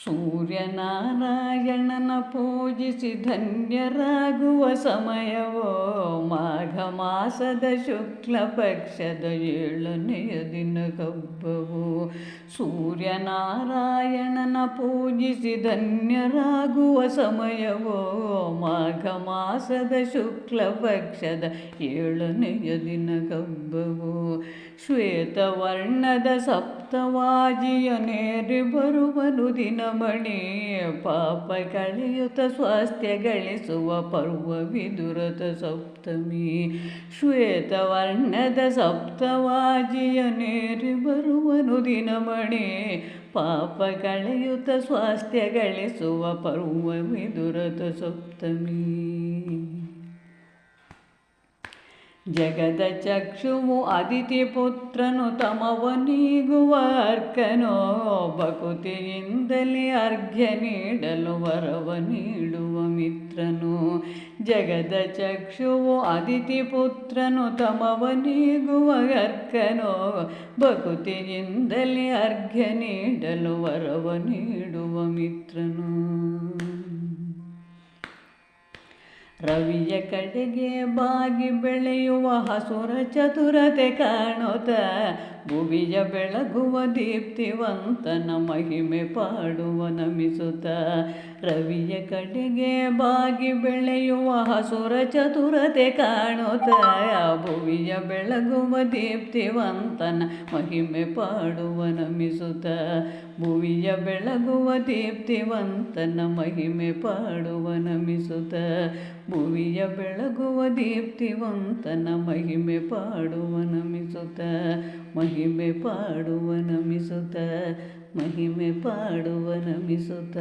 ಸೂರ್ಯನಾರಾಯಣನ ಪೂಜಿಸಿ ಧನ್ಯರಾಗುವ ಸಮಯವೋ ಮಾಘ ಮಾಸದ ಶುಕ್ಲ ಪಕ್ಷದ ಏಳನೆಯ ದಿನ ಕಬ್ಬವು ಸೂರ್ಯನಾರಾಯಣನ ಪೂಜಿಸಿ ಧನ್ಯರಾಗುವ ಸಮಯವೋ ಮಾಘ ಮಾಸದ ಶುಕ್ಲ ಪಕ್ಷದ ಏಳನೆಯ ದಿನ ಕಬ್ಬವು ಶ್ವೇತವರ್ಣದ ಸಪ್ತವಾಜಿಯನೇರಿ ಬರುವನು ದಿನಮಣಿ ಪಾಪ ಕಳೆಯುತ್ತ ಸ್ವಾಸ್ಥ್ಯ ಗಳಿಸುವ ಪರ್ವ ವಿದುರತ ಸಪ್ತಮಿ. ಶ್ವೇತವರ್ಣದ ಸಪ್ತವಾಜಿಯನೇರಿ ಬರುವನು ದಿನಮಣಿ ಪಾಪ ಕಳೆಯುತ್ತ ಸ್ವಾಸ್ಥ್ಯ ಗಳಿಸುವ ಪರ್ವ ವಿದುರತ ಸಪ್ತಮಿ. ಜಗದ ಚಕ್ಷುವು ಅದಿತಿ ಪುತ್ರನು ತಮವನೀಗುವ ಅರ್ಕನೋ ಬಕುತಿಯಿಂದಲೇ ಅರ್ಘ್ಯ ನೀಡಲು ವರವ ನೀಡುವ ಮಿತ್ರನು. ಜಗದ ಚಕ್ಷುವು ಅದಿತಿ ಪುತ್ರನು ತಮವನೀಗುವ ಅರ್ಕನೋ ಬಕುತಿಯಿಂದಲೇ ಅರ್ಘ್ಯ ನೀಡಲು ವರವ ನೀಡುವ ಮಿತ್ರನು. ರವಿಯ ಕಡೆಗೆ ಬಾಗಿ ಬೆಳೆಯುವ ಹಸುರ ಚತುರತೆ ಕಾಣುತ್ತ ಭುವಿಯ ಬೆಳಗುವ ದೀಪ್ತಿವಂತನ ಮಹಿಮೆ ಪಾಡುವ ನಮಿಸುತ್ತ. ರವಿಯ ಕಡೆಗೆ ಬಾಗಿ ಬೆಳೆಯುವ ಹಸುರ ಚತುರತೆ ಕಾಣುತ್ತ. ಭುವಿಯ ಬೆಳಗುವ ದೀಪ್ತಿವಂತನ ಮಹಿಮೆ ಪಾಡುವ ನಮಿಸುತ್ತ. ಭುವಿಯ ಬೆಳಗುವ ದೀಪ್ತಿವಂತನ ಮಹಿಮೆ ಪಾಡುವ ನಮಿಸುತ್ತ. ಭುವಿಯ ಬೆಳಗುವ ದೀಪ್ತಿವಂತನ ಮಹಿಮೆ ಪಾಡುವ ನಮಿಸುತ್ತ. ಮಹಿಮೆ ಪಾಡುವ ನಮಿಸುತ್ತ ಮಹಿಮೆ ಪಾಡುವ ನಮಿಸುತ್ತ.